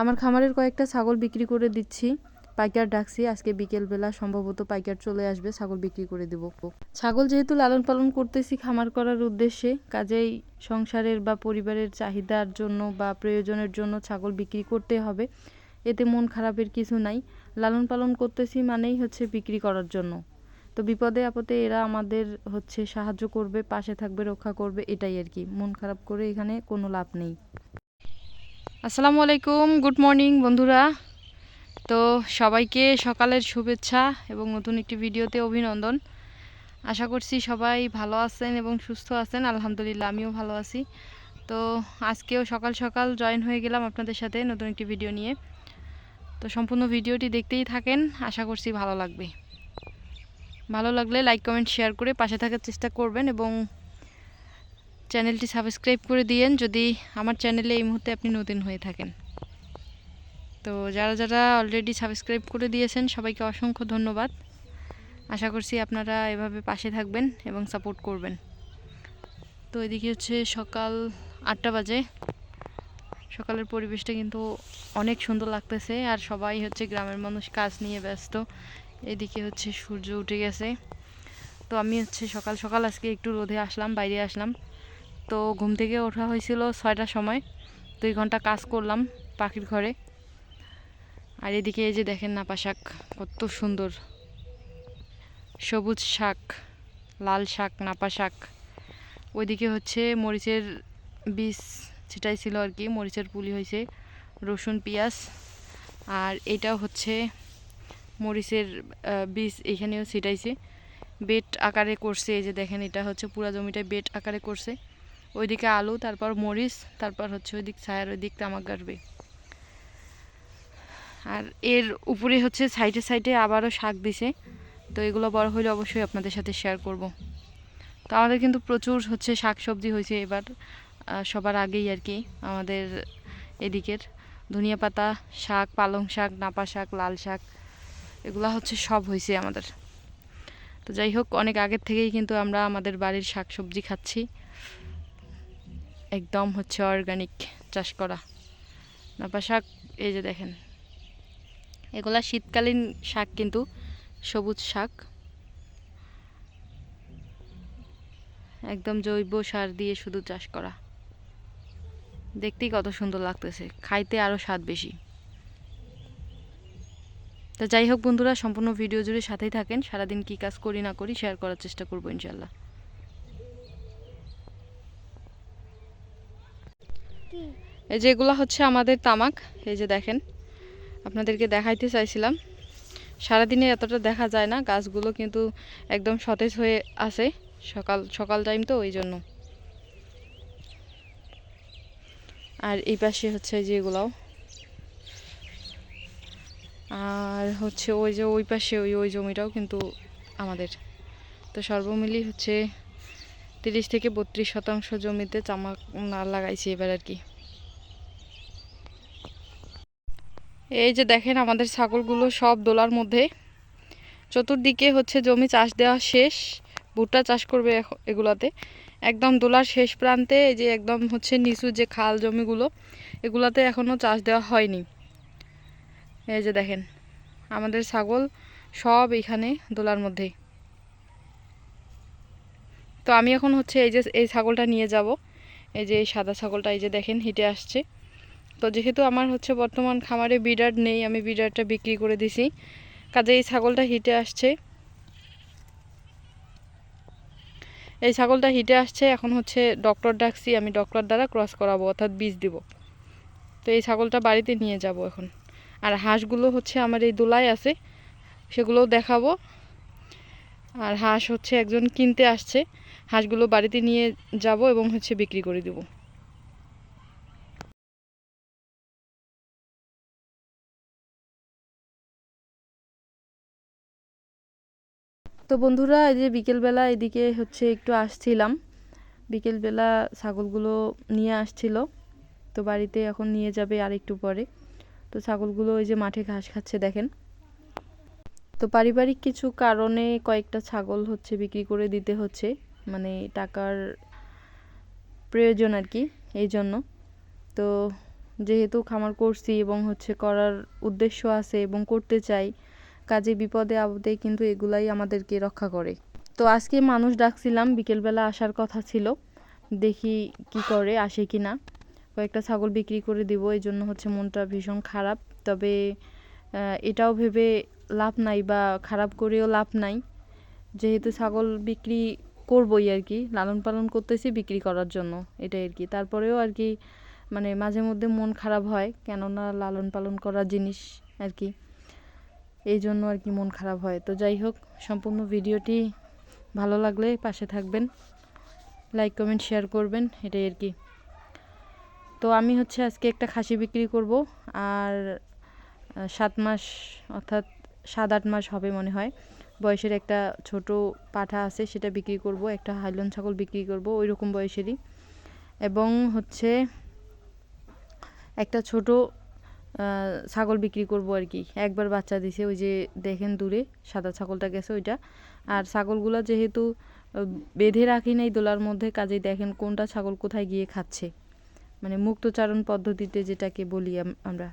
আমার খামারের কয়েকটা ছাগল বিক্রি করে দিচ্ছি। পাইকার ডাকছি, আজকে বিকেলবেলা সম্ভবত পাইকার চলে আসবে, ছাগল বিক্রি করে দেব। ছাগল যেহেতু লালন পালন করতেছি খামার করার উদ্দেশ্যে, কাজেই সংসারের বা পরিবারের চাহিদার জন্য বা প্রয়োজনের জন্য ছাগল বিক্রি করতে হবে। এতে মন খারাপের কিছু নাই। লালন পালন করতেছি মানেই হচ্ছে বিক্রি করার জন্য। তো বিপদে আপদে এরা আমাদের হচ্ছে সাহায্য করবে, পাশে থাকবে, রক্ষা করবে, এটাই আর কি। মন খারাপ করে এখানে কোনো লাভ নেই। আসসালামু আলাইকুম, গুড মর্নিং বন্ধুরা। তো সবাইকে সকালের শুভেচ্ছা এবং নতুন একটি ভিডিওতে অভিনন্দন। আশা করছি সবাই ভালো আছেন এবং সুস্থ আছেন, আলহামদুলিল্লাহ আমিও ভালো আছি। তো আজকেও সকাল সকাল জয়েন হয়ে গেলাম আপনাদের সাথে নতুন একটি ভিডিও নিয়ে। তো সম্পূর্ণ ভিডিওটি দেখতেই থাকেন, আশা করছি ভালো লাগবে। ভালো লাগলে লাইক, কমেন্ট, শেয়ার করে পাশে থাকার চেষ্টা করবেন এবং চ্যানেলটি সাবস্ক্রাইব করে দিয়েন যদি আমার চ্যানেলে এই মুহূর্তে আপনি নতুন হয়ে থাকেন। তো যারা যারা অলরেডি সাবস্ক্রাইব করে দিয়েছেন, সবাইকে অসংখ্য ধন্যবাদ। আশা করছি আপনারা এভাবে পাশে থাকবেন এবং সাপোর্ট করবেন। তো এদিকে হচ্ছে সকাল আটটা বাজে। সকালের পরিবেশটা কিন্তু অনেক সুন্দর লাগতেছে আর সবাই হচ্ছে গ্রামের মানুষ, কাজ নিয়ে ব্যস্ত। এদিকে হচ্ছে সূর্য উঠে গেছে। তো আমি হচ্ছে সকাল সকাল আজকে একটু রোদে আসলাম, বাইরে আসলাম। তো ঘুম থেকে ওঠা হয়েছিল ছয়টার সময়। দুই ঘণ্টা কাজ করলাম পাখির ঘরে। আর এদিকে এই যে দেখেন নাপা শাক, কত সুন্দর। সবুজ শাক, লাল শাক, নাপা শাক। ওইদিকে হচ্ছে মরিচের বীজ সেটাই ছিল আর কি, মরিচের পুলি হয়েছে, রসুন, পেঁয়াজ। আর এটাও হচ্ছে মরিচের বীজ এখানেও ছিটাইছে। বেট আকারে করছে, এই যে দেখেন এটা হচ্ছে পুরা জমিটা বেট আকারে করছে। ওইদিকে আলু, তারপর মরিচ, তারপর হচ্ছে ওই দিক ছায়ার ওই দিক তামাক গাড়বে। আর এর উপরে হচ্ছে সাইডে সাইডে আবারও শাক দিছে। তো এগুলো বড় হলে অবশ্যই আপনাদের সাথে শেয়ার করব। তো আমাদের কিন্তু প্রচুর হচ্ছে শাক সবজি হয়েছে এবার সবার আগেই আর কি, আমাদের এদিকের। ধনিয়া পাতা শাক, পালং শাক, নাপা শাক, লাল শাক, এগুলা হচ্ছে সব হয়েছে আমাদের। তো যাই হোক, অনেক আগের থেকেই কিন্তু আমরা আমাদের বাড়ির শাক সবজি খাচ্ছি। একদম হচ্ছে অর্গানিক চাষ করা। নাপা শাক, এই যে দেখেন। এগুলা শীতকালীন শাক কিন্তু, সবুজ শাক। একদম জৈব সার দিয়ে শুধু চাষ করা। দেখতেই কত সুন্দর লাগতেছে। খাইতে আরও স্বাদ বেশি। তো যাই হোক বন্ধুরা, সম্পূর্ণ ভিডিও জুড়ে সাথেই থাকেন। সারাদিন কি কাজ করি না করি শেয়ার করার চেষ্টা করব ইনশাল্লাহ এই যে এগুলো হচ্ছে আমাদের তামাক, এই যে দেখেন, আপনাদেরকে দেখাইতে চাইছিলাম। সারাদিনে এতটা দেখা যায় না, গাছগুলো কিন্তু একদম সতেজ হয়ে আছে, সকাল সকাল টাইম তো, ওই জন্য। আর এই পাশে হচ্ছে যেগুলাও আর হচ্ছে ওই যে ওই পাশে ওই ওই জমিটাও কিন্তু আমাদের। তো সর্বমিলি হচ্ছে তিরিশ থেকে বত্রিশ শতাংশ জমিতে চামা লাগাইছি এবার আর কি। এই যে দেখেন আমাদের ছাগলগুলো সব দোলার মধ্যে। চতুর্দিকে হচ্ছে জমি চাষ দেওয়া শেষ, ভুট্টা চাষ করবে এগুলাতে। একদম দোলার শেষ প্রান্তে এই যে একদম হচ্ছে নিচু যে খাল জমিগুলো, এগুলাতে এখনও চাষ দেওয়া হয়নি। এই যে দেখেন, আমাদের ছাগল সব এখানে দোলার মধ্যে। তো আমি এখন হচ্ছে এই যে এই ছাগলটা নিয়ে যাব। এই যে এই সাদা ছাগলটা, এই যে দেখেন, হিটে আসছে। তো যেহেতু আমার হচ্ছে বর্তমান খামারে বিডার নেই, আমি বিডারটা বিক্রি করে দিছি। কাজে এই ছাগলটা হিটে আসছে। এই ছাগলটা হিটে আসছে, এখন হচ্ছে ডক্টর ডাকছি, আমি ডক্টর দ্বারা ক্রস করাবো, অর্থাৎ বীজ দিব। তো এই ছাগলটা বাড়িতে নিয়ে যাব এখন। আর হাঁসগুলো হচ্ছে আমার এই দোলায় আছে, সেগুলোও দেখাবো। আর হাঁস হচ্ছে একজন কিনতে আসছে। হাঁসগুলো বাড়িতে নিয়ে যাব এবং হচ্ছে বিক্রি করে দেবো। তো বন্ধুরা, এই যে বিকেলবেলা এদিকে হচ্ছে একটু আসছিলাম। বিকেলবেলা ছাগলগুলো নিয়ে আসছিল। তো বাড়িতে এখন নিয়ে যাবে আর একটু পরে। তো ছাগলগুলো ওই যে মাঠে ঘাস খাচ্ছে, দেখেন। তো পারিবারিক কিছু কারণে কয়েকটা ছাগল হচ্ছে বিক্রি করে দিতে হচ্ছে। মানে টাকার প্রয়োজন আর কি, এই জন্য। তো যেহেতু খামার করছি এবং হচ্ছে করার উদ্দেশ্য আছে এবং করতে চাই, কাজে বিপদে আপদে কিন্তু এগুলাই আমাদেরকে রক্ষা করে। তো আজকে মানুষ ডাকছিলাম, বিকেলবেলা আসার কথা ছিল। দেখি কি করে, আসে কি না। কয়েকটা ছাগল বিক্রি করে দিব, এই জন্য হচ্ছে মনটা ভীষণ খারাপ। তবে এটাও ভেবে লাভ নাই বা খারাপ করেও লাভ নাই। যেহেতু ছাগল বিক্রি করবই আর কি। লালন পালন করতেছি বিক্রি করার জন্য, এটাই আর কি। তারপরেও আর কি মানে মাঝে মধ্যে মন খারাপ হয়, কেননা লালন পালন করা জিনিস আর কি। এই জন্য আর কি মন খারাপ হয়। তো যাই হোক, সম্পূর্ণ ভিডিওটি ভালো লাগলে পাশে থাকবেন, লাইক, কমেন্ট, শেয়ার করবেন, এটাই আর কি। তো আমি হচ্ছে আজকে একটা খাসি বিক্রি করব, আর সাত মাস অর্থাৎ সাত আট মাস হবে মনে হয়। বয়সের একটা ছোট পাঠা আছে, সেটা বিক্রি করব, একটা হাইলন ছাগল বিক্রি করব ওই রকম বয়সেরই। এবং হচ্ছে একটা ছোট ছাগল বিক্রি করব আর কি। একবার বাচ্চা দিছে, ওই যে দেখেন দূরে, সাদা ছাগলটা গেছে ওইটা। আর ছাগলগুলো যেহেতু বেঁধে রাখি নাই দোলার মধ্যে, কাজেই দেখেন কোনটা ছাগল কোথায় গিয়ে খাচ্ছে। মানে মুক্তচারণ পদ্ধতিতে যেটাকে বলি আমরা।